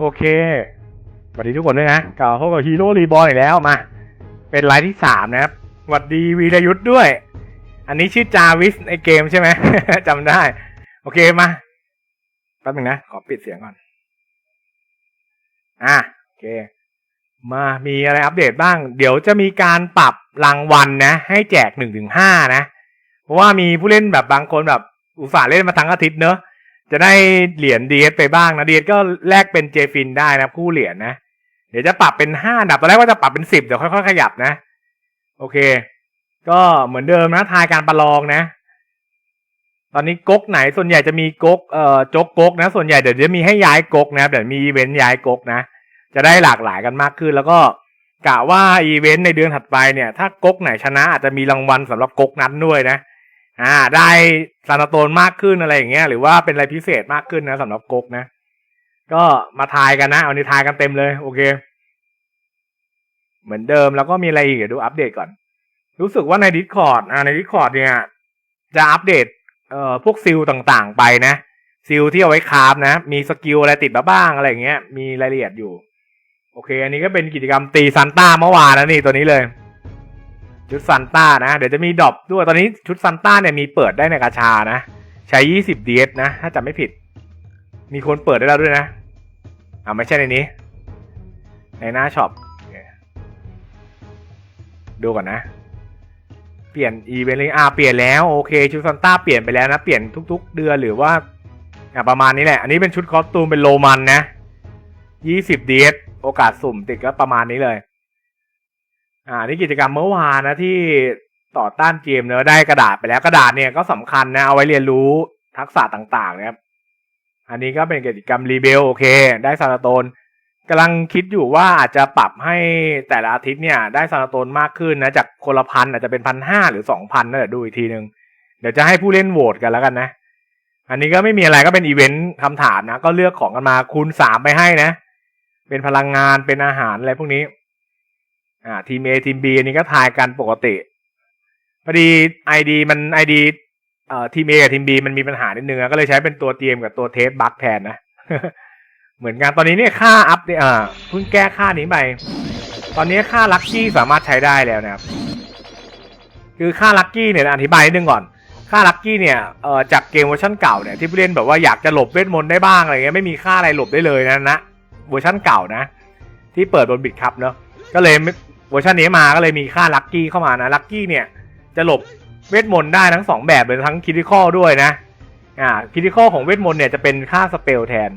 โอเคสวัสดีทุกคนด้วยนะกล่าวพบกับฮีโร่รีบอลอีกแล้วมา เป็นไลฟ์ที่สามนะครับสวัสดีวีรยุทธ์ด้วย อันนี้ชื่อจาวิสในเกมใช่ไหม จำได้ โอเคมาแป๊บนึงนะ ขอปิดเสียงก่อน อะโอเค มามีอะไรอัปเดตบ้าง เดี๋ยวจะมีการปรับรางวัลนะ ให้แจกหนึ่งถึงห้านะ เพราะว่ามีผู้เล่นแบบบางคนแบบอุตส่าห์เล่นมาทั้งอาทิตย์เนอะ จะได้เหรียญดีเอสไปบ้างนะดีเอสก็แลกเป็นเจฟินได้นะคู่เหรียญนะ เดี๋ยวจะปรับเป็นห้าอันดับตอนแรกว่าจะปรับเป็นสิบเดี๋ยวค่อยๆขยับนะ โอเค ก็เหมือนเดิมนะทายการประลองนะ ตอนนี้ก๊กไหนส่วนใหญ่จะมีก๊กเอ่อจกก๊กนะ ส่วนใหญ่เดี๋ยวจะมีให้ย้ายก๊กนะครับเดี๋ยวมีอีเวนต์ย้ายก๊กนะ จะได้หลากหลายกันมากขึ้น แล้วก็กะว่าอีเวนต์ในเดือนถัดไปเนี่ย ถ้าก๊กไหนชนะอาจจะมีรางวัลสำหรับก๊กนั้นด้วยนะ อ่า ได้ซานาโตนมากขึ้นอะไรอย่างเงี้ย หรือว่าเป็นอะไรพิเศษมากขึ้นนะสำหรับก๊กนะ ก็มาทายกันนะ เอานี้ทายกันเต็มเลย โอเค เหมือนเดิมแล้วก็มีอะไรอีกเดี๋ยวดูอัปเดตก่อน รู้สึกว่าใน Discord อ่าใน Discord เนี่ย จะอัปเดต เอ่อพวกซิลต่างๆ ไปนะซิลที่เอาไว้คาฟนะ มีสกิลอะไรติดมาบ้างอะไรอย่างเงี้ย มีรายละเอียดอยู่ โอเค อันนี้ก็เป็นกิจกรรมตีซันต้าเมื่อวานนะนี่ตัวนี้เลย ชุดซันต้านะ เดี๋ยวจะมีดรอปด้วยตอนนี้ชุดซันต้าเนี่ยมีเปิดได้ในกาชานะ ใช้ 20 DS นะ ถ้าจำไม่ผิด มีคนเปิดได้แล้วด้วยนะอ่าไม่ใช่ในนี้ ในหน้าช็อปดูก่อนนะ เปลี่ยนอีเวนต์เลยอ่าเปลี่ยนแล้วโอเค ชุดซันต้าเปลี่ยนไปแล้วนะ เปลี่ยนทุก ๆ เดือนหรือว่าอ่าประมาณนี้แหละ อันนี้เป็นชุดคอสตูมเป็นโรมันนะ 20 DS โอกาสสุ่มติดก็ประมาณนี้เลย อ่านี่กิจกรรมเมื่อวานนะที่ต่อต้านเกมเนอะได้กระดาษไปแล้วกระดาษเนี่ยก็สำคัญนะเอาไว้เรียนรู้ทักษะต่างๆนะครับอันนี้ก็เป็นกิจกรรมรีเบลโอเค ได้ซานาโตนกำลังคิดอยู่ว่าอาจจะปรับให้แต่ละอาทิตย์เนี่ย ได้ซานาโตนมากขึ้นนะ จากคนละพันอาจจะเป็นพันห้าหรือสองพันนะเดี๋ยวดูอีกทีหนึ่งเดี๋ยวจะให้ผู้เล่นโหวตกันแล้วกันนะ อันนี้ก็ไม่มีอะไรก็เป็นอีเวนต์คำถามนะ ก็เลือกของกันมาคูณสามไปให้นะ เป็นพลังงานเป็นอาหารอะไรพวกนี้ อ่าทีม A ทีม B อันนี้ก็ทายกันปกติพอดีไอดีมันไอดีเอ่อทีม A กับทีม B มันมีปัญหานิดนึงอะก็เลยใช้เป็นตัวเตรียมกับตัวเทสบัคแทนนะเหมือนกันตอนนี้เนี่ยค่าอัพเนี่ยอ่าเพิ่งแก้ค่านี้ไปตอนนี้ค่าลัคกี้สามารถใช้ได้แล้วนะครับคือค่าลัคกี้เนี่ยอธิบายนิดนึงก่อนค่าลัคกี้เนี่ยเอ่อจากเกมเวอร์ชันเก่าเนี่ยที่ผู้เล่นแบบว่าอยากจะหลบเวทมนต์ได้บ้างอะไรเงี้ยไม่มีค่าอะไรหลบได้เลยนะนะเวอร์ชันเก่านะ ที่เปิดบนบิดครับเนาะก็เลย เวอร์ชันนี้มาก็เลยมีค่าลัคกี้เข้ามานะลัคกี้เนี่ยจะหลบเวทมนต์ได้ทั้งสองแบบเลยทั้งคิดิคอลด้วยนะอ่าคิดิคอลของเวทมนต์เนี่ยจะเป็นค่าสเปลแทน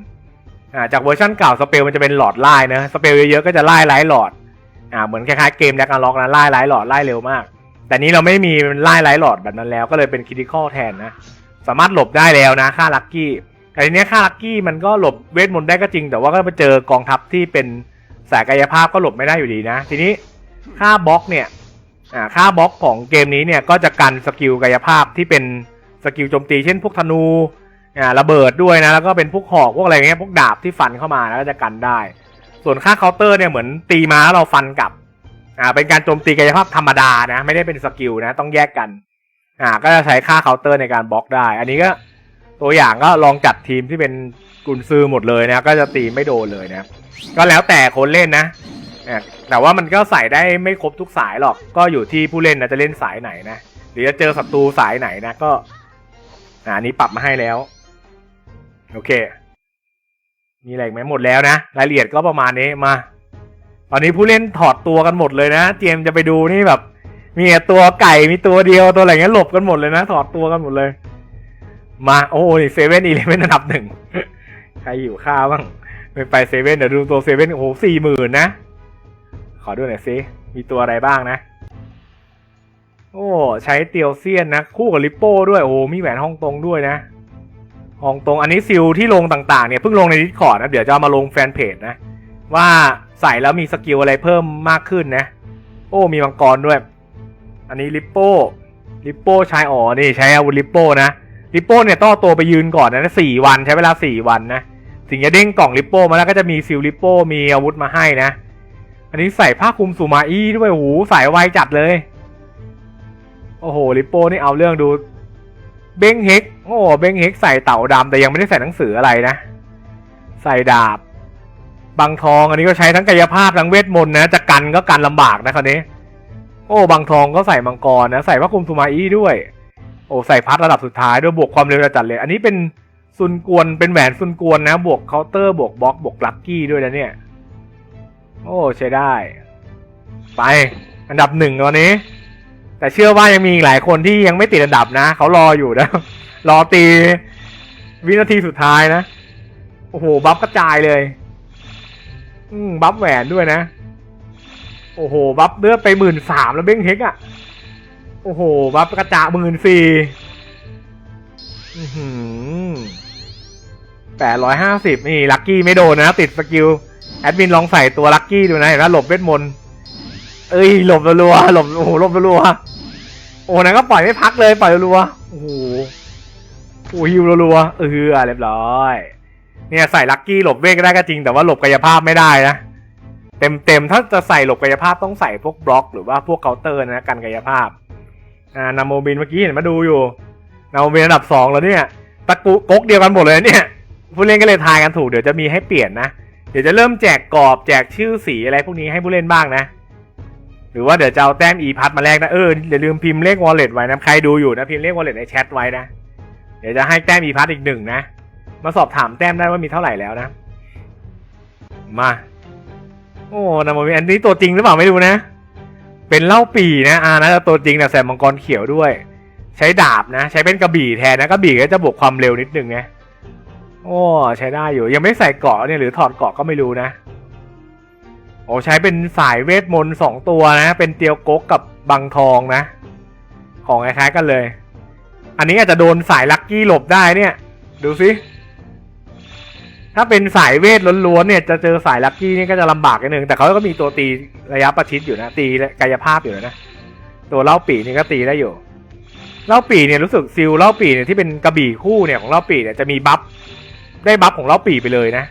อ่าจากเวอร์ชันเก่าสเปลมันจะเป็นหลอดไล่นะสเปลเยอะๆก็จะไล่ไล่หลอดอ่าเหมือนคล้ายๆเกมแลกนาล็อกนะไล่ไล่หลอดไล่เร็วมาก แต่นี้เราไม่มีไล่ไล่หลอดแบบนั้นแล้ว ก็เลยเป็นคิดิคอลแทนนะสามารถหลบได้แล้วนะค่าลัคกี้แต่ทีนี้ค่าลัคกี้มันก็หลบเวทมนต์ได้ก็จริง แต่ว่าก็ไปเจอกองทัพที่เป็นสายกายภาพก็หลบไม่ได้อยู่ดีนะ ทีนี้ ค่าบล็อกเนี่ยอ่าค่าบล็อกของเกมนี้เนี่ยก็จะกันสกิลกายภาพที่เป็นสกิลโจมตีเช่นพวกธนูอ่าระเบิดด้วยนะแล้วก็เป็นพวกหอกพวกอะไรเงี้ยพวกดาบที่ฟันเข้ามาแล้วก็จะกันได้ ส่วนค่าเคาน์เตอร์เนี่ยเหมือนตีมาแล้วเราฟันกลับอ่าเป็นการโจมตีกายภาพธรรมดานะไม่ได้เป็นสกิลนะต้องแยกกันอ่าก็จะใช้ค่าเคาน์เตอร์ในการบล็อกได้ อันนี้ก็ตัวอย่างก็ลองจัดทีมที่เป็นกุนซือหมดเลยนะก็จะตีไม่โดนเลยนะก็แล้วแต่คนเล่นนะ อะแต่ว่ามันก็ใส่ได้ไม่ครบทุกสายหรอก ก็อยู่ที่ผู้เล่นนะจะเล่นสายไหนนะหรือจะเจอศัตรูสายไหนนะก็อ่าอันนี้ปรับมาให้แล้ว โอเค มีอะไรอีกไหมหมดแล้วนะรายละเอียดก็ประมาณนี้มา ตอนนี้ผู้เล่นถอดตัวกันหมดเลยนะเจมจะไปดูนี่แบบ มีตัวไก่มีตัวเดียวตัวอะไรเงี้ยหลบกันหมดเลยนะถอดตัวกันหมดเลย มาโอ้โหเซเว่นอีเลเว่นอันดับหนึ่งใครอยู่ข้าวบ้างไปไปเซเว่นเดี๋ยวดูตัวเซเว่นโอ้โหสี่หมื่นนะ อดูหน่อยซิ มีตัวอะไรบ้างนะ โอ้ ใช้เตียวเซียนนะ คู่กับลิปโป้ด้วย โอ้ มีแหวนฮ่องตงด้วยนะฮ่องตง อันนี้ซิลที่ลงต่างๆเนี่ยเพิ่งลงในดิสคอร์ดนะ เดี๋ยวจะมาลงแฟนเพจนะ ว่าใส่แล้วมีสกิลอะไรเพิ่มมากขึ้นนะ โอ้ มีมังกรด้วย อันนี้ลิปโป้ลิปโป้ใช้อ๋อ นี่ใช้อาวุธลิปโป้นะ ลิปโป้เนี่ยต้องตัวไปยืนก่อนนะสี่วันใช้เวลาสี่วันนะ ถึงจะเด้งกล่องลิปโป้มาแล้วก็จะมีซิลลิปโป้มีอาวุธมาให้นะ อันนี้ใส่ผ้าคลุมสุมาอี้ด้วยโหใส่ไวจัดเลย โอ้โหลิปโป้นี่เอาเรื่องดู เบ้งเฮกโอ้โหเบ้งเฮกใส่เต่าดำแต่ยังไม่ได้ใส่หนังสืออะไรนะ ใส่ดาบ บางทองอันนี้ก็ใช้ทั้งกายภาพทั้งเวทมนต์นะจะกันก็กันลำบากนะคราวนี้ โอ้บางทองก็ใส่มังกรนะใส่พระคุมสุมาอี้ด้วย โอ้ใส่พัดระดับสุดท้ายด้วยบวกความเร็วจัดเลย อันนี้เป็นซุนกวนเป็นแหวนซุนกวนนะ บวกเคาน์เตอร์บวกบล็อกบวกลักกี้ด้วยนะเนี่ย โอ้ใช้ได้ ไป อันดับหนึ่งตอนนี้ แต่เชื่อว่ายังมีอีกหลายคนที่ยังไม่ติดอันดับนะเขารออยู่นะ รอตี วินาทีสุดท้ายนะ โอ้โห บัฟกระจายเลย อืมบัฟแหวนด้วยนะ โอ้โห บัฟเลือดไปหมื่นสามแล้วเบ้งเฮกอะโอ้โห บัฟกระจาหมื่นสี่แปดร้อยห้าสิบนี่ ลัคกี้ไม่โดนนะ ติดสกิล แอดมินลองใส่ตัวลัคกี้ดูนะเห็นไหมหลบเวทมนต์เอ้ยหลบรัวหลบโอ้โหหลบรัวโอ้นั้นก็ปล่อยไม่พักเลยปล่อยรัวโอ้โหโอ้ฮิวรัวเออเรียบร้อย เนี่ยใส่ลัคกี้หลบเวทก็ได้ก็จริง แต่ว่าหลบกายภาพไม่ได้นะเต็มเต็มๆถ้าจะใส่หลบกายภาพต้องใส่พวกบล็อก หรือว่าพวกเคาน์เตอร์นะกันกายภาพอ่านาโมบินเมื่อกี้เห็นมาดูอยู่นาโมบินอันดับสองแล้วเนี่ยตะกุก๊กเดียวกันหมดเลยเนี่ยผู้เล่นก็เลยทายกันถูกเดี๋ยวจะมีให้เปลี่ยนนะ เดี๋ยวจะเริ่มแจกกรอบแจกชื่อสีอะไรพวกนี้ให้ผู้เล่นบ้างนะ หรือว่าเดี๋ยวจะเอาแต้ม e พัดมาแลกนะเอออย่าลืมพิมพ์เลข wallet ไว้นะใครดูอยู่นะพิมพ์เลข wallet ในแชทไว้นะเดี๋ยวจะให้แต้ม e พัดอีกหนึ่งนะ มาสอบถามแต้มได้ว่ามีเท่าไหร่แล้วนะ มาโอ้นาโมบินอันนี้ตัวจริงหรือเปล่าไม่รู้นะ เป็นเล่าปีนะอ่านะตัวจริงนะแสบมังกรเขียวด้วย ใช้ดาบนะ ใช้เป็นกระบี่แทนนะกระบี่ก็จะบวกความเร็วนิดนึงไง โอ้ใช้ได้อยู่ ยังไม่ใส่เกราะเนี่ยหรือถอดเกราะก็ไม่รู้นะ โอ้ใช้เป็นสายเวทมนต์สองตัวนะ เป็นเตียวกกกับบังทองนะ ของคล้ายๆกันเลย อันนี้อาจจะโดนสายลักกี้หลบได้เนี่ย ดูสิถ้าเป็นสายเวทล้วนๆเนี่ยจะเจอสายลักกี้นี่ก็จะลำบากนิดนึงแต่เขาก็มีตัวตีระยะประชิดอยู่นะ ตีกายภาพอยู่นะตัวเล่าปีนี่ก็ตีได้อยู่เล่าปีเนี่ยรู้สึกซิลเล่าปีเนี่ยที่เป็นกระบี่คู่เนี่ยของเล่าปีเนี่ยจะมีบัฟ ได้บัฟของเล่าปีไปเลยนะ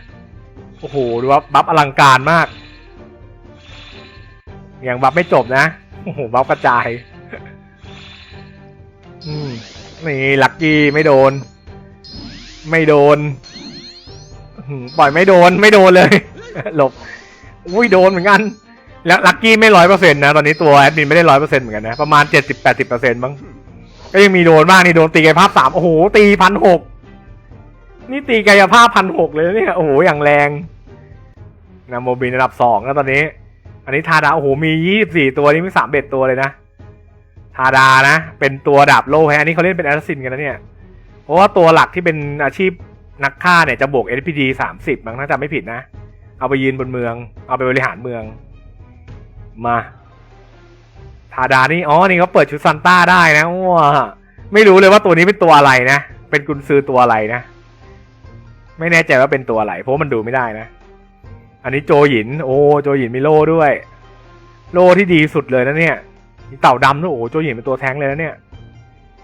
โอ้โหดูว่าบัฟอลังการมาก ยังบัฟไม่จบนะ โอ้โห บัฟกระจาย อืมนี่ลักกี้ไม่โดน ไม่โดน ปล่อยไม่โดนไม่โดนเลย หลบ อุ้ยโดนเหมือนกัน แล้วลักกี้ไม่ร้อยเปอร์เซ็นต์นะ ตอนนี้ตัวแอดมินไม่ได้ร้อยเปอร์เซ็นต์เหมือนกันนะ ประมาณเจ็ดสิบแปดสิบเปอร์เซ็นต์มั้งก็ยังมีโดนบ้างนี่โดนตีกภาพสามโอ้โห ตีพันหก นี่ตีกายภาพพันหกเลยนะเนี่ย โอ้โห อย่างแรงนะโมบินระดับสองแล้วตอนนี้ อันนี้ทาดา โอ้โห มียี่สิบสี่ตัวนี่มีสามเบ็ดตัวเลยนะ ทาดานะ เป็นตัวดาบโลแฮะอันนี้เขาเล่นเป็นแอสซินกันนะเนี่ย เพราะว่าตัวหลักที่เป็นอาชีพนักฆ่าเนี่ยจะบวก NPD สามสิบมั้งถ้าจำไม่ผิดนะ เอาไปยืนบนเมือง เอาไปบริหารเมือง มา ทาดานี่ อ๋อ นี่เขาเปิดชุดซันต้าได้นะว้าไม่รู้เลยว่าตัวนี้เป็นตัวอะไรนะ เป็นกุนซือตัวอะไรนะ ไม่แน่ใจว่าเป็นตัวอะไรเพราะมันดูไม่ได้นะ อันนี้โจหยิน โอ้โจหยินมีโล่ด้วย โล่ที่ดีสุดเลยนะเนี่ยมีเต่าดำด้วยโอ้โจหยินเป็นตัวแท้งเลยนะเนี่ย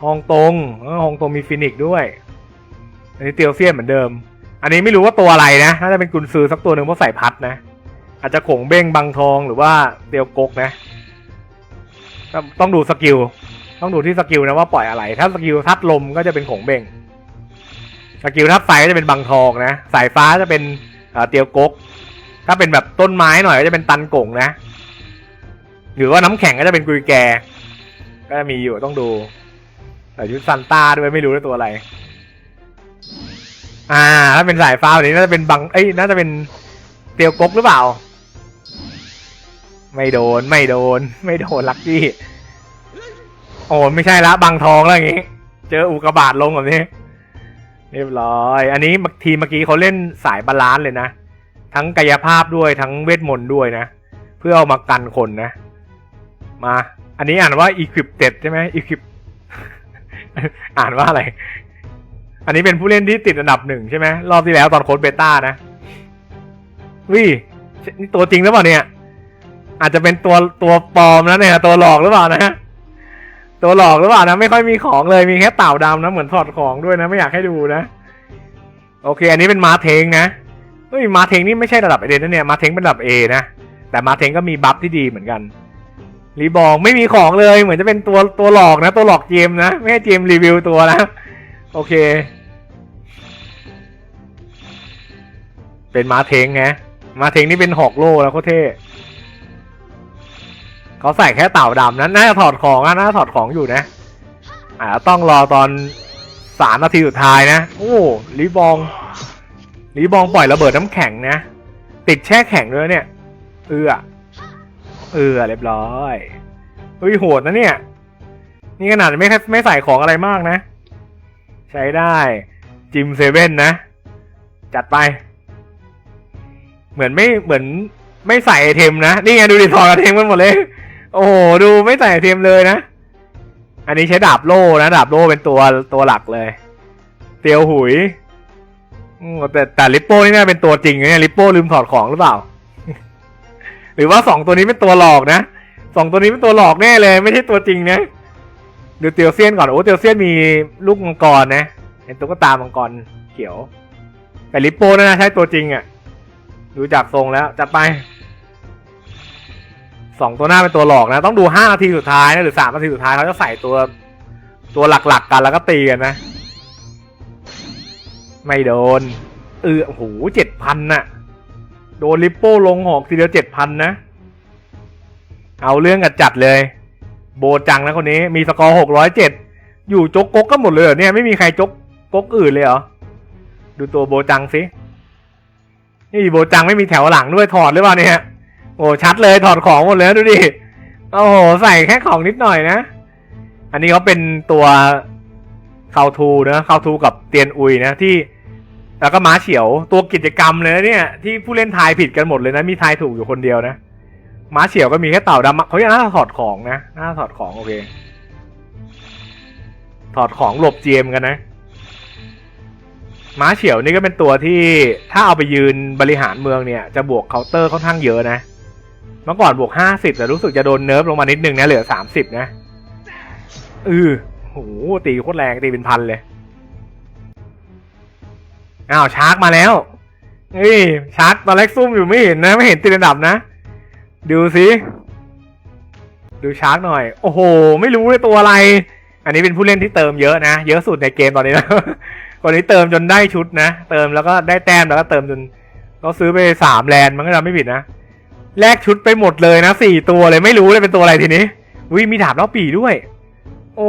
ฮองตงเออฮองตงมีฟินิกด้วย อันนี้เตียวเซียนเหมือนเดิม อันนี้ไม่รู้ว่าตัวอะไรนะน่าจะเป็นกุนซือสักตัวหนึ่งเพราะใส่พัดนะ อาจจะขงเบ้งบังทองหรือว่าเตียวกกนะ ต้องต้องดูสกิลต้องดูที่สกิลนะว่าปล่อยอะไร ถ้าสกิลทัดลมก็จะเป็นขงเบง สกิลทัดไฟก็จะเป็นบังทองนะ สายฟ้าจะเป็นเตียวกก ถ้าเป็นแบบต้นไม้หน่อยก็จะเป็นตันกงนะ หรือว่าน้ำแข็งก็จะเป็นกุยแก ก็จะมีอยู่ต้องดูแต่ยุทธซันต้าด้วยไม่รู้ว่าตัวอะไร อ่า ถ้าเป็นสายฟ้าแบบนี้น่าจะเป็นบัง เอ้ย น่าจะเป็นเตียวกกหรือเปล่า ไม่โดน ไม่โดน ไม่โดนลักกี้ โอ้ไม่ใช่ละ บังทองแล้วอย่างงี้ เจออุกกาบาตลงแบบนี้ เรียบร้อย อันนี้ทีเมื่อกี้เขาเล่นสายบาลานซ์เลยนะ ทั้งกายภาพด้วยทั้งเวทมนต์ด้วยนะ เพื่อเอามากันคนนะ มา อันนี้อ่านว่า equip ใช่ไหม equip อ่านว่าอะไร อันนี้เป็นผู้เล่นที่ติดอันดับหนึ่งใช่ไหมรอบที่แล้วตอนโค้ดเบต้านะวินี่ตัวจริงหรือเปล่าเนี่ย อาจจะเป็นตัวตัวปลอมนะเนี่ย ตัวหลอกหรือเปล่านะ ตัวหลอกหรือเปล่านะไม่ค่อยมีของเลยมีแค่เต่าดำนะเหมือนถอดของด้วยนะไม่อยากให้ดูนะ โอเค อันนี้เป็นมาเทงนะเฮ้ยมาเทงนี่ไม่ใช่ระดับเอเดนนะเนี่ยมาเทงเป็นระดับเอนะแต่มาเทงก็มีบัฟที่ดีเหมือนกันรีบองไม่มีของเลยเหมือนจะเป็นตัวตัวหลอกนะ ตัวหลอกเจมนะไม่ให้เจมรีวิวตัวนะโอเค เป็นมาเทงไงมาเทงนี่เป็นหอกโล่แล้วโคเท่ เขาใส่แค่เต่าดำนั้นน่าจะถอดของอะน่าจะถอดของอยู่นะอ่าต้องรอตอนสามนาทีสุดท้ายนะ โอ้ลีบองลีบองปล่อยระเบิดน้ำแข็งนะ ติดแช่แข็งด้วยเนี่ย เอือเอือเรียบร้อยเฮ้ยโหดนะเนี่ย นี่ขนาดไม่ไม่ใส่ของอะไรมากนะ ใช้ได้จิมเซเว่นนะ จัดไป เหมือนไม่เหมือนไม่ใส่ไอเทมนะ นี่ไงดูดิถอดไอเทมกันหมดเลย โอ้โหดูไม่ใส่ไอเทมเลยนะ อันนี้ใช้ดาบโล่นะ ดาบโล่เป็นตัวตัวหลักเลยเตียวหุยแต่แต่ลิปโป้นี่น่าเป็นตัวจริงนะเนี่ยลิปโป้ลืมถอดของหรือเปล่า หรือว่าสองตัวนี้เป็นตัวหลอกนะสองตัวนี้เป็นตัวหลอกแน่เลย ไม่ใช่ตัวจริงนะดูเตียวเซียนก่อนโอ้เตียวเซียนมีลูกมังกรนะเห็นตุ๊กตามังกรเขียว แต่ลิปโป้นะใช่ตัวจริงอะ่ะดูจากทรงแล้วจัดไป สองตัวหน้าเป็นตัวหลอกนะ ต้องดูห้านาทีสุดท้ายนะหรือสามนาทีสุดท้ายเขาจะใส่ตัวตัวหลักๆกันแล้วก็ตีกันนะ ไม่โดน เออโอ้โหเจ็ดพันน่ะ โดนลิปโป้ลงหอกทีเดียวเจ็ดพันนะ เอาเรื่องกันจัดเลย โบจังนะคนนี้ มีสกอร์หกร้อยเจ็ดอยู่จกกกกันหมดเลยเนี่ยไม่มีใครจกกกอื่นเลยเหรอ ดูตัวโบจังสินี่โบจังไม่มีแถวหลังด้วยถอดหรือเปล่าเนี่ย โอ้ชัดเลยถอดของหมดเลยนะดูดิ โอ้โห ใส่แค่ของนิดหน่อยนะ อันนี้เขาเป็นตัวคาทูนะคาทูกับเตียนอุยนะที่ แล้วก็ม้าเฉียวตัวกิจกรรมเลยเนี่ย ที่ผู้เล่นทายผิดกันหมดเลยนะ มีทายถูกอยู่คนเดียวนะม้าเฉียวก็มีแค่เต่าดำเขาอยังน่าจะถอดของนะน่าถอดของโอเค ถอดของหลบเจมกันนะม้าเฉียวนี่ก็เป็นตัวที่ถ้าเอาไปยืนบริหารเมืองเนี่ย จะบวกเคาน์เตอร์ค่อนข้างเยอะนะ เมื่อก่อนบวกห้าสิบแต่รู้สึกจะโดนเนิร์ฟลงมานิดนึงนะเหลือสามสิบนะเออโหตีโคตรแรงตีเป็นพันเลยอ้าวชาร์กมาแล้วเฮ้ยชาร์กตอนแรกซุ่มอยู่ไม่เห็นนะ ไม่เห็นติดอันดับนะ ดูสิดูชาร์กหน่อย โอ้โห ไม่รู้เลยตัวอะไร อันนี้เป็นผู้เล่นที่เติมเยอะนะ เยอะสุดในเกมตอนนี้นะคนนี้เติมจนได้ชุดนะ เติมแล้วก็ได้แต้มแล้วก็เติมจนก็ซื้อไปสามแลนด์มันก็จำไม่ผิดนะ แลกชุดไปหมดเลยนะสี่ตัวเลยไม่รู้เลยเป็นตัวอะไรทีนี้วิมีดาบเล้าปีด้วย โอ้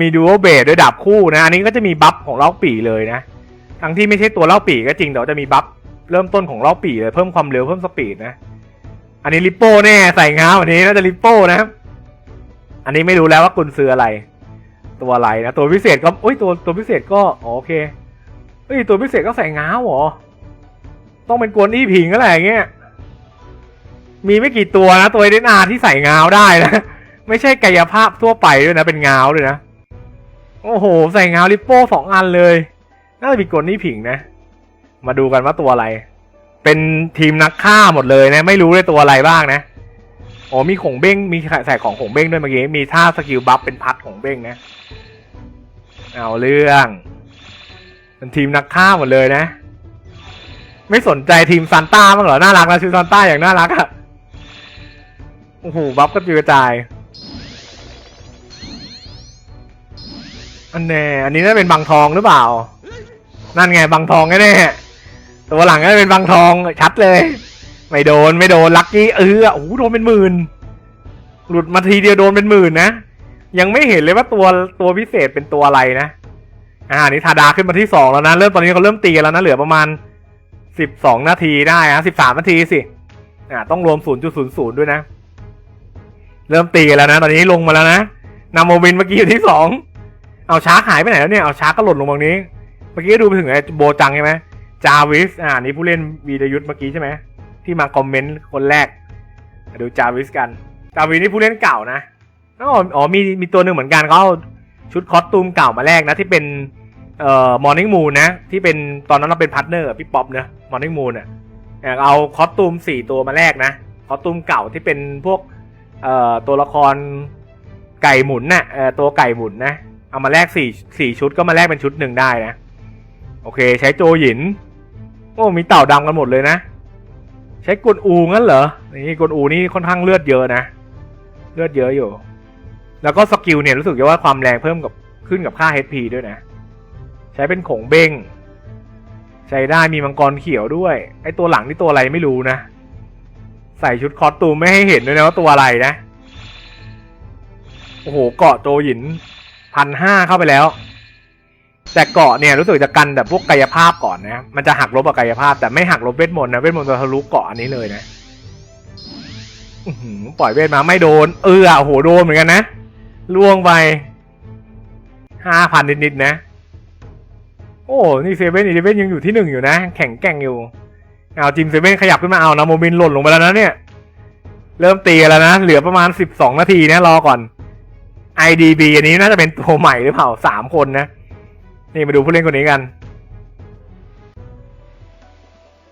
มีดูโอเบดด้วยดาบคู่นะ อันนี้ก็จะมีบัฟของเล้าปีเลยนะ ทั้งที่ไม่ใช่ตัวเล่าปีก็จริงแต่จะมีบัฟเริ่มต้นของเล่าปีเลยเพิ่มความเร็วเพิ่มสปีดนะ อันนี้ลิปโป้แน่ใส่ง้าวอันนี้น่าจะลิปโป้นะ อันนี้ไม่รู้แล้วว่ากุนซื้ออะไร ตัวอะไรนะตัวพิเศษก็อุ้ยตัวตัวพิเศษก็โอเคเอ้ยตัวพิเศษก็ใส่ง้าวเหรอต้องเป็นกวนอี้ผิงอะไรอย่างเงี้ย มีไม่กี่ตัวนะ ตัวเอเดนอาที่ใส่งาวได้นะ ไม่ใช่กายภาพทั่วไปด้วยนะ เป็นงาวด้วยนะ โอ้โห ใส่งาวลิปโป้สองอันเลย น่าจะมีกลนี่ผิงนะ มาดูกันว่าตัวอะไร เป็นทีมนักฆ่าหมดเลยนะ ไม่รู้เลยตัวอะไรบ้างนะโอ๋อมีของเบ้ง มีใส่ของของเบ้งด้วยเมื่อกี้ มีท่าสกิลบัฟเป็นพัดของเบ้งนะ เอาเรื่องเป็นทีมนักฆ่าหมดเลยนะ ไม่สนใจทีมซานต้าบ้างเหรอ น่ารักนะชื่อซานต้าอย่างน่ารักอะ โอ้โห บัฟก็กระจาย อันแน่ อันนี้น่าเป็นบางทองหรือเปล่า นั่นไงบางทองแน่ๆตัวหลังก็เป็นบางทองชัดเลย ไม่โดนไม่โดนลักกี้เออโอ้โหโดนเป็นหมื่น หลุดมาทีเดียวโดนเป็นหมื่นนะ ยังไม่เห็นเลยว่าตัวตัวพิเศษเป็นตัวอะไรนะ อ่า นี่ทาดาขึ้นมาที่สองแล้วนะ เริ่มตอนนี้เขาเริ่มตีกันแล้วนะ เหลือประมาณสิบสองนาทีได้นะสิบสามนาทีสิ อ่า ต้องรวมศูนย์จุดศูนย์ศูนย์ด้วยนะ เริ่มตีกันแล้วนะ ตอนนี้ลงมาแล้วนะนาโมบินเมื่อกี้อยู่ที่สองเอาชาร์กหายไปไหนแล้วเนี่ย เอาชาร์กก็หล่นลงตรงนี้ เมื่อกี้ดูไปถึงไอ้โบจังใช่ไหมจาวิส อ่า นี่ผู้เล่นวีดยุทธ์เมื่อกี้ใช่ไหม ที่มาคอมเมนต์คนแรกมาดูจาวิสกัน จาวิสนี่ผู้เล่นเก่านะ อ๋ออมี มีตัวหนึ่งเหมือนกันเขาชุดคอสตูมเก่ามาแลกนะ ที่เป็น เอ่อ มอร์นิ่งมูนนะ ที่เป็น ตอนนั้นเราเป็นพาร์ทเนอร์พี่ป๊อปเนะมอร์นิ่งมูนอะอยเอาคอสตูมสี่ตัวมาแลกนะ คอสตูมเก่าที่เป็นพวก เอ่อตัวละครไก่หมุนน่ะเอ่อตัวไก่หมุนนะ เอามาแลกสี่สี่ชุดก็มาแลกเป็นชุดหนึ่งได้นะ โอเค ใช้โจหยิน โอ้มีเต่าดำกันหมดเลยนะ ใช้กวนอูงั้นเหรอ นี่กวนอูนี่ค่อนข้างเลือดเยอะนะ เลือดเยอะอยู่ แล้วก็สกิลเนี่ยรู้สึกว่าความแรงเพิ่มกับขึ้นกับค่า HP ด้วยนะ ใช้เป็นขงเบงใช้ได้มีมังกรเขียวด้วย ไอตัวหลังนี่ตัวอะไรไม่รู้นะ ใส่ชุดคอสตูมไม่ให้เห็นด้วยนะว่าตัวอะไรนะ โอ้โห เกาะโจหยินพันห้าเข้าไปแล้ว แต่เกาะเนี่ยรู้สึกจะกันแบบพวกกายภาพก่อนนะ มันจะหักลบกับกายภาพ แต่ไม่หักลบเวทมนต์นะ เวทมนต์จะทะลุเกาะอันนี้เลยนะปล่อยเวทมาไม่โดน เออโอ้โหโดนเหมือนกันนะล่วงไปห้าพันนิดๆนะ โอ้ นี่เซเว่นอีเลเว่นยังอยู่ที่หนึ่งอยู่นะ แข่งแกร่งอยู่ เอาจิมเซเว่นขยับขึ้นมาเอานะโมบินหล่นลงไปแล้วนะเนี่ย เริ่มตีแล้วนะ เหลือประมาณสิบสองนาทีนะรอก่อน IDB อันนี้น่าจะเป็นตัวใหม่หรือเปล่าสามคนนะ นี่มาดูผู้เล่นคนนี้กัน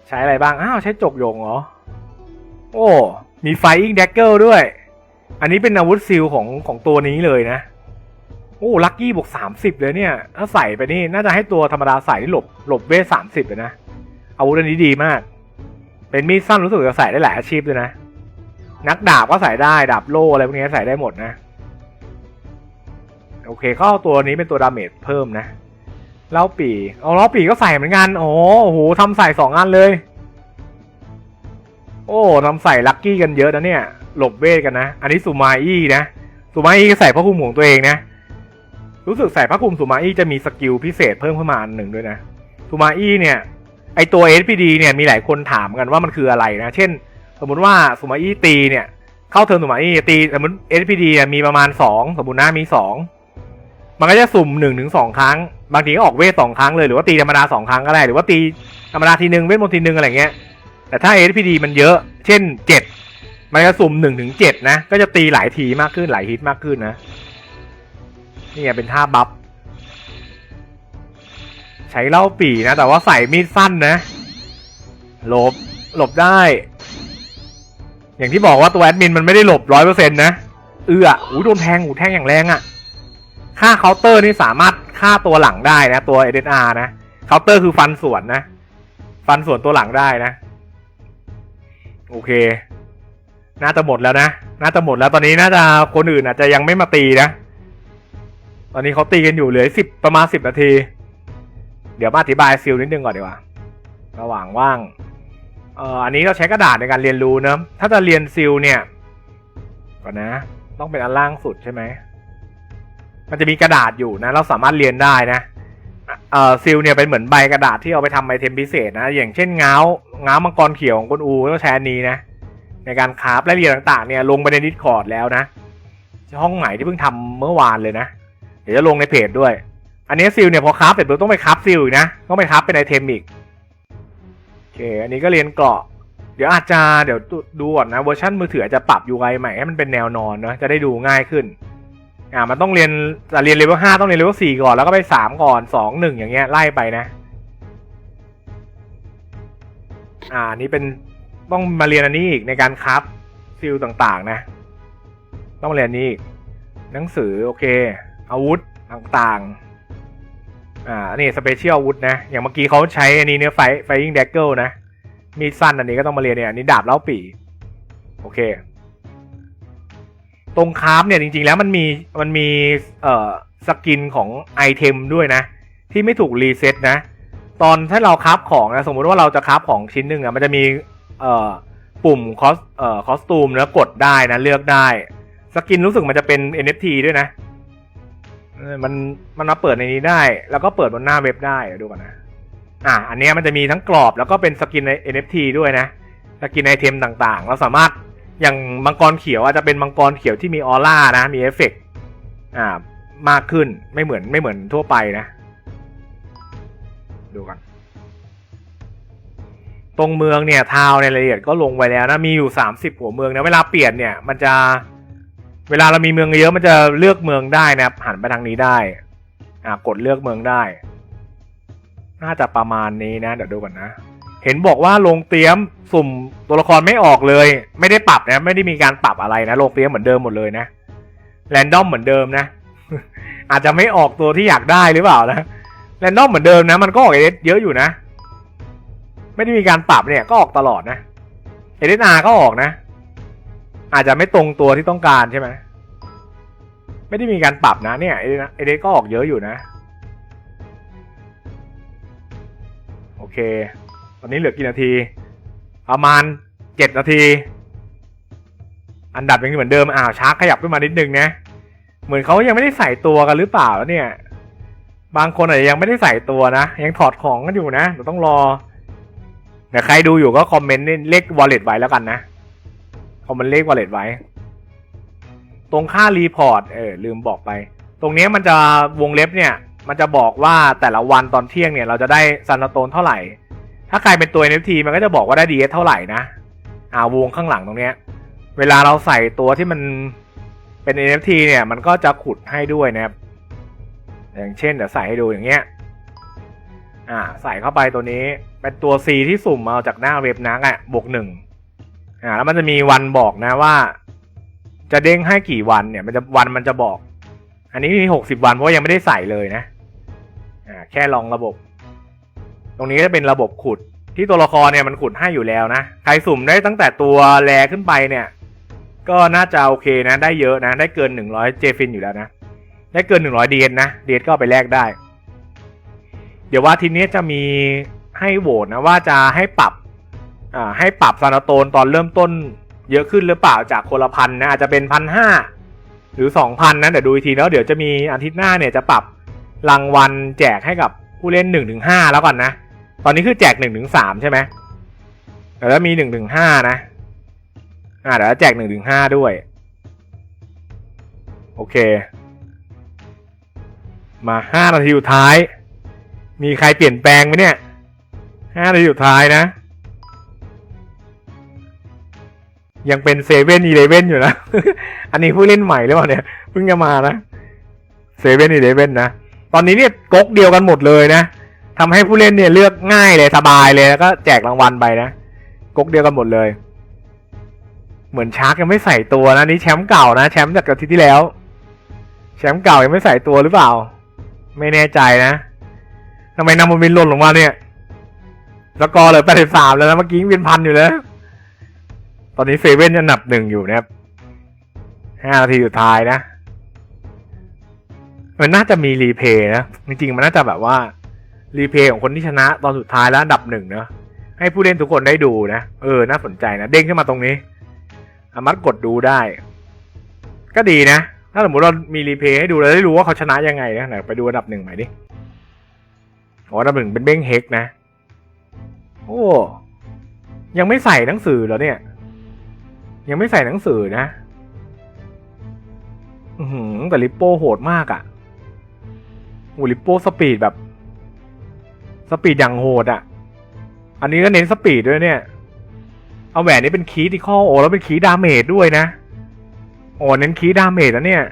ใช้อะไรบ้าง อ้าวใช้จกโยงเหรอ โอ้ มีไฟอิงแดกเกิลด้วย อันนี้เป็นอาวุธซิลของของตัวนี้เลยนะ โอ้ลัคกี้บวกสามสิบเลยเนี่ย ถ้าใส่ไปนี่น่าจะให้ตัวธรรมดาใส่ที่หลบหลบเวทสามสิบเลยนะอาวุธอันนี้ดีมาก เป็นมีดสั้นรู้สึกจะใส่ได้หลายอาชีพด้วยนะ นักดาบก็ใส่ได้ดาบโล่อะไรพวกนี้ใส่ได้หมดนะ โอเคเข้าตัวนี้เป็นตัวดาเมจเพิ่มนะเล่าปีเอาเล่าปีก็ใส่เหมือนกัน โอ้โหทำใส่สองอันเลย โอ้ทำใส่ลัคกี้กันเยอะนะเนี่ย หลบเวทกันนะ อันนี้สุมาอี้นะ สุมาอี้ก็ใส่พระคุมของตัวเองนะ รู้สึกใส่พระคุมสุมาอี้จะมีสกิลพิเศษเพิ่มขึ้นมาอันหนึ่งด้วยนะ สุมาอี้เนี่ย ไอตัว SPD เนี่ยมีหลายคนถามกันว่ามันคืออะไรนะ เช่น สมมติว่าสุมาอี้ตีเนี่ย เข้าเทิร์นสุมาอี้ตีสมมติ SPD เนี่ยมีประมาณสองสมมติหนะมีสองมันก็จะสุ่มหนึ่งถึงสองครั้ง บางทีก็ออกเวทสองครั้งเลยหรือว่าตีธรรมดาสองครั้งก็ได้ หรือว่าตีธรรมดาทีหนึ่งเวทมนต์ทีหนึ่งอะไรเงี้ย แต่ถ้า SPD มันเยอะ เช่นเจ็ดมันจะสุ่มหนึ่งถึงเจ็ดนะ ก็จะตีหลายทีมากขึ้นหลายฮิตมากขึ้นนะนี่ไงเป็นท่าบัฟ ช้เล่าปี่นะ แต่ว่าใส่มีดสั้นนะ หลบ หลบได้ อย่างที่บอกว่าตัวแอดมินมันไม่ได้หลบร้อยเปอร์เซ็นต์นะ เอืออู้โดนแทงหูแทงอย่างแรงอะ่ะ ค่าเคาน์เตอร์นี่สามารถฆ่าตัวหลังได้นะ ตัว SSR นะเคาน์เตอร์คือฟันสวนนะ ฟันสวนตัวหลังได้นะ โอเค น่าจะหมดแล้วนะ น่าจะหมดแล้วตอนนี้น่าจะคนอื่นอาจจะยังไม่มาตีนะ ตอนนี้เขาตีกันอยู่เหลือสิบประมาณสิบนาที เดี๋ยวมาอธิบายซิลนิดนึงก่อนดีกว่า ระหว่างว่างเอ่ออันนี้เราใช้กระดาษในการเรียนรู้นะถ้าจะเรียนซิลเนี่ยก่อนนะ ต้องเป็นอันล่างสุดใช่ไหมมันจะมีกระดาษอยู่นะ เราสามารถเรียนได้นะเอ่อซิลเนี่ยเป็นเหมือนใบกระดาษที่เอาไปทำไอเทมพิเศษนะ อย่างเช่นเงาเงามังกรเขียวของคุณอูต้องใช้อันนี้นะ ในการคราฟและเรียนต่างๆเนี่ยลงไปในดิสคอร์ดแล้วนะ ห้องใหม่ที่เพิ่งทำเมื่อวานเลยนะ เดี๋ยวจะลงในเพจด้วย อันนี้ซิลเนี่ยพอคราฟเสร็จปุ๊บต้องไปคราฟซิลอีกนะต้องไปคราฟเป็นไอเทมอีกโอเคอันนี้ก็เรียนเกราะ เดี๋ยวอาจจะเดี๋ยวดูก่อนนะเวอร์ชันมือถืออาจจะปรับ UI ใหม่ให้มันเป็นแนวนอนเนาะจะได้ดูง่ายขึ้นอ่ามันต้องเรียนจะเรียนเลเวลห้าต้องเรียนเลเวลสี่ก่อนแล้วก็ไปสามก่อนสองหนึ่งอย่างเงี้ยไล่ไปนะ อ่านี้เป็นต้องมาเรียนอันนี้อีกในการคับซิลต่างๆ นะ ต้องเรียนนนี้อีกหนังสือโอเค อาวุธต่างๆ อ่านี่สเปเชียลอาวุธนะ อย่างเมื่อกี้เขาใช้อันนี้เนี่ยไฟไฟยิงแดกเกิลนะ มีสั้นอันนี้ก็ต้องมาเรียนเนี่ยอันนี้ดาบเล้าปีโอเค ตรงคราฟเนี่ยจริง ๆ แล้วมันมีมันมีเอ่อสกินของไอเทมด้วยนะ ที่ไม่ถูกรีเซ็ตนะ ตอนถ้าเราคราฟของนะ สมมุติว่าเราจะคราฟของชิ้นหนึ่งอะมันจะมีเอ่อปุ่มคอสเอ่อคอสตูมแล้วกดได้นะเลือกได้ สกินรู้สึกมันจะเป็น NFT ด้วยนะ มันมันมาเปิดในนี้ได้ แล้วก็เปิดบนหน้าเว็บได้เดี๋ยวดูก่อนนะ อะอันนี้มันจะมีทั้งกรอบแล้วก็เป็นสกินใน NFT ด้วยนะ สกินไอเทมต่างๆ เราสามารถอย่างมังกรเขียวอาจจะเป็นมังกรเขียวที่มีออร่านะ มีเอฟเฟกต์อ่ามากขึ้นไม่เหมือนไม่เหมือนทั่วไปนะ ดูกัน ตรงเมืองเนี่ยทาวในรายละเอียดก็ลงไว้แล้วนะ มีอยู่สามสิบหัวเมืองนะ เวลาเปลี่ยนเนี่ย มันจะ เวลาเรามีเมืองเยอะมันจะเลือกเมืองได้นะครับหันไปทางนี้ได้อ่ากดเลือกเมืองได้ น่าจะประมาณนี้นะ เดี๋ยวดูก่อนนะ เห็นบอกว่าลงเตรียมสุ่มตัวละครไม่ออกเลย ไม่ได้ปรับนะไม่ได้มีการปรับอะไรนะลงเตรียมเหมือนเดิมหมดเลยนะแรนดอมเหมือนเดิมนะ อาจจะไม่ออกตัวที่อยากได้หรือเปล่านะแรนดอมเหมือนเดิมนะ มันก็ออกเอเดเยอะอยู่นะ ไม่ได้มีการปรับเนี่ยก็ออกตลอดนะเอเดนาก็ออกนะ อาจจะไม่ตรงตัวที่ต้องการใช่ไหมไม่ได้มีการปรับนะเนี่ยเอเดก็ออกเยอะอยู่นะ โอเค ตอนนี้เหลือกี่นาทีประมาณเจ็ดนาที อันดับยังเหมือนเดิมอ้าวชาร์กขยับขึ้นมานิดนึงนะเหมือนเขายังไม่ได้ใส่ตัวกันหรือเปล่าแล้วเนี่ย บางคนอาจจะยังไม่ได้ใส่ตัวนะ ยังถอดของกันอยู่นะเดี๋ยวต้องรอเดี๋ยวใครดูอยู่ก็คอมเมนต์เลข wallet ไว้แล้วกันนะ คอมเมนเลข wallet ไว้ ตรงค่ารีพอร์ตเออลืมบอกไป ตรงนี้มันจะวงเล็บเนี่ย มันจะบอกว่าแต่ละวันตอนเที่ยงเนี่ย เราจะได้ซันโตนเท่าไหร่ ถ้าใครเป็นตัว NFT มันก็จะบอกว่าได้ DS เท่าไหร่นะอ่าวงข้างหลังตรงเนี้ย เวลาเราใส่ตัวที่มันเป็น NFT เนี่ย มันก็จะขุดให้ด้วยนะครับอย่างเช่นเดี๋ยวใส่ให้ดูอย่างเงี้ยอ่าใส่เข้าไปตัวนี้เป็นตัว C ที่สุ่มมาจากหน้าเว็บนักอะบวกหนึ่ง อ่าแล้วมันจะมีวันบอกนะว่า จะเด้งให้กี่วันเนี่ย มันจะวันมันจะบอก อันนี้มีหกสิบวันเพราะยังไม่ได้ใส่เลยนะ อ่า แค่ลองระบบ ตรงนี้จะเป็นระบบขุดที่ตัวละครเนี่ยมันขุดให้อยู่แล้วนะ ใครสุ่มได้ตั้งแต่ตัวแรขึ้นไปเนี่ย ก็น่าจะโอเคนะ ได้เยอะนะ ได้เกินหนึ่งร้อยเจฟินอยู่แล้วนะ ได้เกินหนึ่งร้อยเดนนะเดียนก็ไปแลกได้ เดี๋ยวว่าทีนี้จะมีให้โหวตนะว่าจะให้ปรับ ให้ปรับซานาโตนตอนเริ่มต้นเยอะขึ้นหรือเปล่าจากคนละพันนะอาจจะเป็นพันห้าหรือสองพันนะเดี๋ยวดูอีกทีแล้วเดี๋ยวจะมีอาทิตย์หน้าเนี่ยจะปรับรางวัลแจกให้กับผู้เล่นหนึ่งถึงห้าแล้วก่อนนะ ตอนนี้คือแจกหนึ่งถึงสามใช่ไหมเดี๋ยวมีหนึ่งถึงห้านะอ่าเดี๋ยวแจกหนึ่งถึงห้าด้วย โอเค มาห้านาทีสุดท้าย มีใครเปลี่ยนแปลงไหมเนี่ยห้านาทีสุดท้ายนะ ยังเป็นเซเว่นอีเลเว่นอยู่นะ อันนี้ผู้เล่นใหม่หรือเปล่าเนี่ยเพิ่งจะมานะเซเว่นอีเลเว่นนะ ตอนนี้เนี่ยก๊กเดียวกันหมดเลยนะทำให้ผู้เล่นเนี่ยเลือกง่ายเลยสบายเลยแล้วก็แจกรางวัลไปนะก๊กเดียวกันหมดเลย เหมือนชาร์กยังไม่ใส่ตัวนะนี่แชมป์เก่านะแชมป์จากอาทิตย์ที่แล้ว แชมป์เก่ายังไม่ใส่ตัวหรือเปล่า ไม่แน่ใจนะทำไมนำมันบินหล่นลงมาเนี่ยสกอร์เลือแปดสิบสามแล้วนะเมื่อกี้ยังเป็นพันอยู่เลย ตอนนี้เซเว่นอันดับหนึ่งอยู่นะครับห้านาทีสุดท้ายนะ มันน่าจะมีรีเพย์นะ จริงๆ มันน่าจะแบบว่ารีเพย์ของคนที่ชนะตอนสุดท้ายแล้วอันดับหนึ่งเนอะให้ผู้เล่นทุกคนได้ดูนะ เออ น่าสนใจนะ เด้งขึ้นมาตรงนี้สามารถกดดูได้ ก็ดีนะ ถ้าสมมติเรามีรีเพย์ให้ดูเราได้รู้ว่าเขาชนะยังไงนะไหนไปดูอันดับหนึ่งใหม่ดิอ๋ออันดับหนึ่งเป็นเบ้งเฮกนะ โอ้ ยังไม่ใส่หนังสือเหรอเนี่ย ยังไม่ใส่หนังสือนะอือหือแต่ลิปโป้โหดมากอะ่ะโอ้ลิปโป้สปีดแบบ สปีดอย่างโหดอะ่ะ อันนี้ก็เน้นสปีดด้วยเนี่ย เอาแหวนนี้เป็นคีที่ข้อโอ้แล้วเป็นคีดาเมจด้วยนะ โอ้เน้นคีดาเมจนะเนี่ย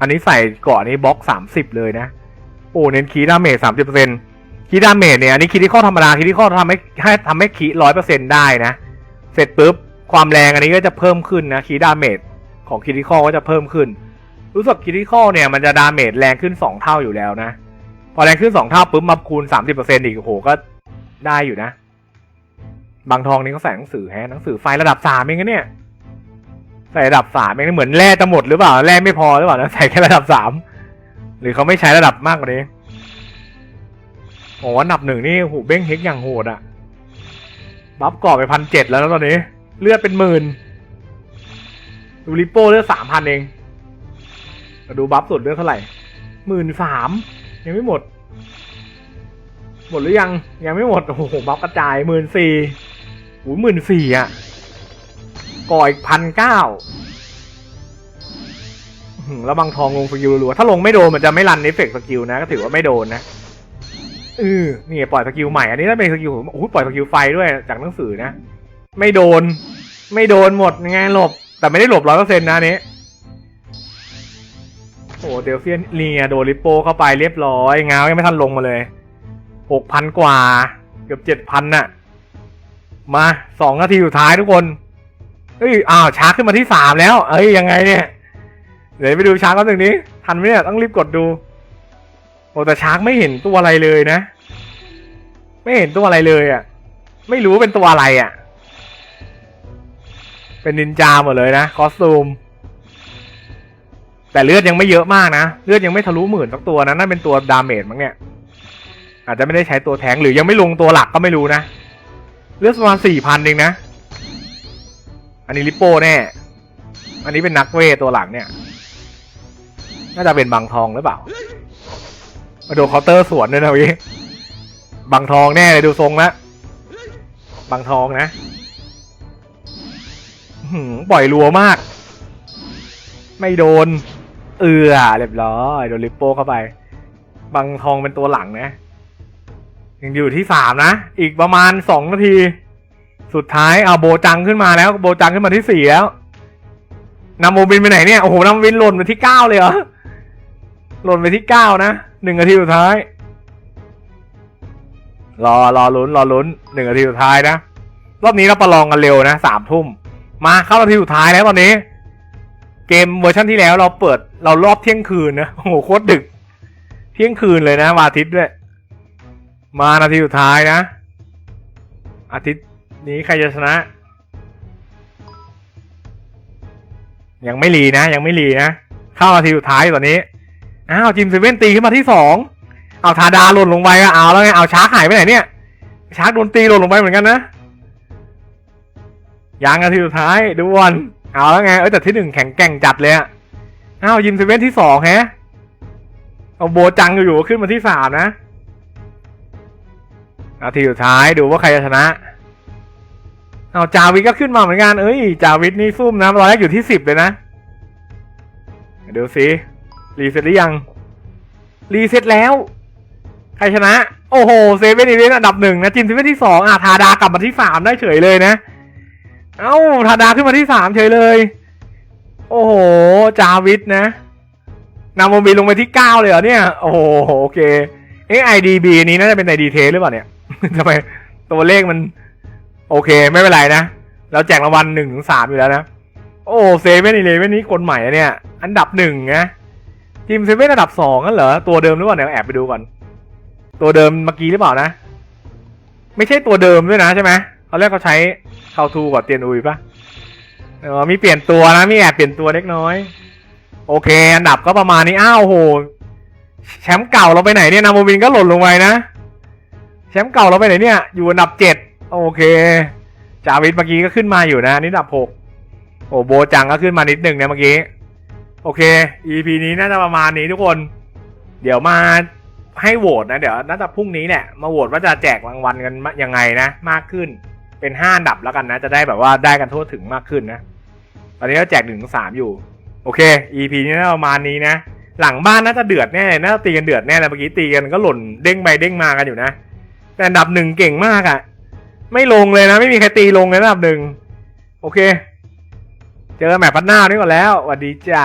อันนี้ใส่เกาะนี้บล็อกสามสิบเลยนะ โอ้เน้นคีดาเมจสามสิบเปอร์เซ็นคีดาเมจเนี่ยอันนี้คีที่ข้อธรรมดาคีที่ข้อทำให้ให้ทำให้คีร้อยเปอร์เซ็นได้นะ เสร็จปุ๊บ ความแรงอันนี้ก็จะเพิ่มขึ้นนะคีย์ดาเมจของคีย์ที่ข้อก็จะเพิ่มขึ้น รู้สึกคีย์ที่ข้อเนี่ยมันจะดาเมจแรงขึ้นสองเท่าอยู่แล้วนะ พอแรงขึ้นสองเท่าปุ๊บมาคูณสามสิบเปอร์เซ็นอีกโอ้โหก็ได้อยู่นะ บางทองนี่ก็ใส่หนังสือแฮะหนังสือไฟระดับสามเองนะเนี่ย ใส่ระดับสามเองเหมือนแร่จะหมดหรือเปล่าแร่ไม่พอหรือเปล่านะใส่แค่ระดับสามหรือเขาไม่ใช้ระดับมากกว่านี้โอ้อันดับหนึ่งนี่หูเบ้งเฮกอย่างโหดอะบัฟก่อไปพันเจ็ดแล้วนะตอนนี้ เลือดเป็นหมื่นดูริปโป้เลือดสามพันเองมาดูบัฟสุดเลือดเท่าไหร่หมื่นสามยังไม่หมด หมดหรือยังยังไม่หมด โอ้โหบัฟกระจายหมื่นสี่โอ้หมื่นสี่อะก่ออีกพันเก้าแล้วบางทองลงสกิลรัวถ้าลงไม่โดนมันจะไม่รันเอฟเฟกสกิลนะ ก็ถือว่าไม่โดนนะเออนี่ปล่อยสกิลใหม่อันนี้ถ้าเป็นสกิลโอ้โหปล่อยสกิลไฟด้วยจากหนังสือนะ ไม่โดน ไม่โดนหมดงไงหลบ แต่ไม่ได้หลบร้อยเปอร์เซ็นต์นะนี้โอ้เดลเฟียนเนียโดนลิปโปเข้าไปเรียบร้อยง้าวยังไม่ทันลงมาเลยหกพันกว่า เกือบเจ็ดพันน่ะ มาสองนาทีสุดท้ายทุกคนเอ้ยอ้าวชาร์จขึ้นมาที่สามแล้ว เอ้ยยังไงเนี่ยเดี๋ยวไปดูชาร์จกันหนึ่งนี้ ทันไหมเนี่ยต้องรีบกดดูโอ้แต่ชาร์จไม่เห็นตัวอะไรเลยนะ ไม่เห็นตัวอะไรเลยอะ ไม่รู้เป็นตัวอะไรอะ เป็นนินจาหมดเลยนะคอสตูม แต่เลือดยังไม่เยอะมากนะ เลือดยังไม่ทะลุหมื่นสักตัวนะนั่นเป็นตัวดาเมจมั้งเนี่ย อาจจะไม่ได้ใช้ตัวแทงหรือยังไม่ลงตัวหลักก็ไม่รู้นะ เลือดประมาณสี่พันเองนะ อันนี้ลิปโป้แน่ อันนี้เป็นนักเวทตัวหลังเนี่ย น่าจะเป็นบางทองหรือเปล่ามาโดนเคาน์เตอร์สวนด้วยนะวิบางทองแน่เลยดูทรงแล้วบางทองนะ ปล่อยรัวมาก ไม่โดน เอือเรียบร้อยโดนลิปโป้เข้าไปบางทองเป็นตัวหลังนะยังอยู่ที่สามนะ อีกประมาณสองนาที สุดท้ายเอาโบจังขึ้นมาแล้ว โบจังขึ้นมาที่สี่แล้วนำโมบินไปไหนเนี่ย โอ้โหนำโมบินหล่นไปที่เก้าเลยเหรอ หล่นไปที่เก้านะหนึ่งนาทีสุดท้าย รอรอลุ้นรอลุ้นหนึ่งนาทีสุดท้ายนะ รอบนี้เราประลองกันเร็วนะสามทุ่ม มาเข้านาทีสุดท้ายแล้วตอนนี้ เกมเวอร์ชันที่แล้วเราเปิดเรารอบเที่ยงคืนนะโอ้โหโคตรดึก เที่ยงคืนเลยนะวันอาทิตย์ด้วยมานาทีสุดท้ายนะ อาทิตย์นี้ใครจะชนะ ยังไม่รีนะ ยังไม่รีนะเข้านาทีสุดท้ายตอนนี้อ้าวจิมเซเว่นตีขึ้นมาที่สองเอาทาดาหล่นลงไปอะเอาแล้วไงเอาชาร์กหายไปไหนเนี่ยชาร์กโดนตีหล่นลงไปเหมือนกันนะ ยังนาทีสุดท้ายดูบอลเอาแล้วไงเอ้แต่ที่หนึ่งแข็งแกร่งจัดเลยอะอ้าวยิมเซเว่นที่สองแฮะเอาโบจังอยู่ๆขึ้นมาที่สามนะนาทีสุดท้ายดูว่าใครจะชนะเอาจาวิทก็ขึ้นมาเหมือนกันเอ้ยจาวิทนี่ซุ่มนะตอนแรกอยู่ที่สิบเลยนะเดี๋ยวสิรีเซ็ตหรือยัง รีเซ็ตแล้ว ใครชนะ โอ้โหเซเว่นอีเวนต์อันดับหนึ่งนะจิมเซเว่นที่สองอะทาดากลับมาที่สามได้เฉยเลยนะ เอ้าทาดาขึ้นมาที่สามเฉยเลย โอ้โห จาวิทนะนำโมบิลงไปที่เก้าเลยเหรอเนี่ย โอ้โห โอเค เอ๊ะ IDB นี้น่าจะเป็นไอดีเทหรือเปล่าเนี่ยทำไมตัวเลขมัน โอเค ไม่เป็นไรนะ เราแจกรางวัลหนึ่งถึงสามอยู่แล้วนะ โอ้เซเว่นอีเลเว่นนี้คนใหม่อะเนี่ย อันดับหนึ่งนะทีมเซเว่นระดับสองนั่นเหรอ ตัวเดิมหรือเปล่าเดี๋ยแอบไปดูก่อน ตัวเดิมเมื่อกี้หรือเปล่านะ ไม่ใช่ตัวเดิมด้วยนะใช่ไหม เขาเรียกเขาใช้เข้าทูกับเตียนอุยปะเออมีเปลี่ยนตัวนะมีแอบเปลี่ยนตัวเล็กน้อย โอเค อันดับก็ประมาณนี้อ้าวโหแชมป์เก่าเราไปไหนเนี่ยนาโมบินก็หล่นลงไปนะแชมป์เก่าเราไปไหนเนี่ยอยู่อันดับเจ็ดโอเคจาวิทเมื่อกี้ก็ขึ้นมาอยู่นะนี่อันดับหกโอ้โบจังก็ขึ้นมานิดหนึ่งนะเมื่อกี้โอเค EP นี้น่าจะประมาณนี้ทุกคน เดี๋ยวมาให้โหวตนะ เดี๋ยวน่าจะพรุ่งนี้แหละมาโหวตว่าจะแจกรางวัลกันยังไงนะ มากขึ้น เป็นห้าดับแล้วกันนะ จะได้แบบว่าได้กันทั่วถึงมากขึ้นนะ ตอนนี้ก็แจกหนึ่งสามอยู่ โอเค EP นี้น่าประมาณนี้นะ หลังบ้านน่าจะเดือดแน่น่าตีกันเดือดแน่เลยเมื่อกี้ตีกันก็หล่นเด้งไปเด้งมากันอยู่นะ แต่อันดับหนึ่งเก่งมากอะ่ะ ไม่ลงเลยนะ ไม่มีใครตีลงเลยนะอันดับหนึ่งโอเค เจอแมปพัดหน้านี่ก่อนแล้วสวัสดีจ้า